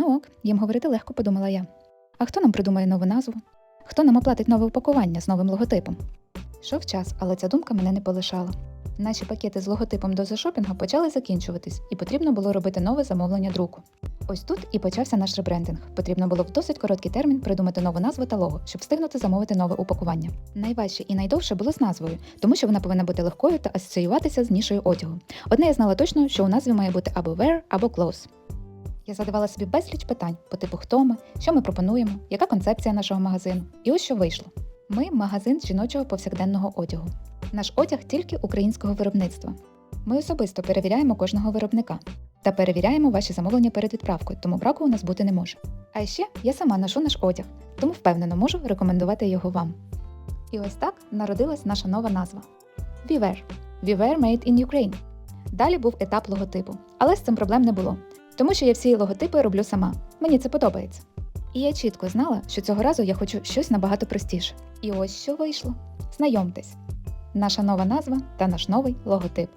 Ну ок, їм говорити легко, подумала я. А хто нам придумає нову назву? Хто нам оплатить нове упакування з новим логотипом? Йшов час, але ця думка мене не полишала. Наші пакети з логотипом до шопінгу почали закінчуватись, і потрібно було робити нове замовлення друку. Ось тут і почався наш ребрендинг. Потрібно було в досить короткий термін придумати нову назву та лого, щоб встигнути замовити нове упакування. Найважче і найдовше було з назвою, тому що вона повинна бути легкою та асоціюватися з нішою одягу. Одне я знала точно, що у назві має бути або wear, або clothes. Я задавала собі безліч питань по типу хто ми, що ми пропонуємо, яка концепція нашого магазину. І ось що вийшло. Ми магазин жіночого повсякденного одягу. Наш одяг тільки українського виробництва. Ми особисто перевіряємо кожного виробника та перевіряємо ваші замовлення перед відправкою, тому браку у нас бути не може. А ще я сама ношу наш одяг, тому впевнено можу рекомендувати його вам. І ось так народилась наша нова назва Viver. Viver Made in Ukraine. Далі був етап логотипу, але з цим проблем не було, тому що я всі логотипи роблю сама. Мені це подобається. І я чітко знала, що цього разу я хочу щось набагато простіше. І ось що вийшло. Знайомтесь, наша нова назва та наш новий логотип.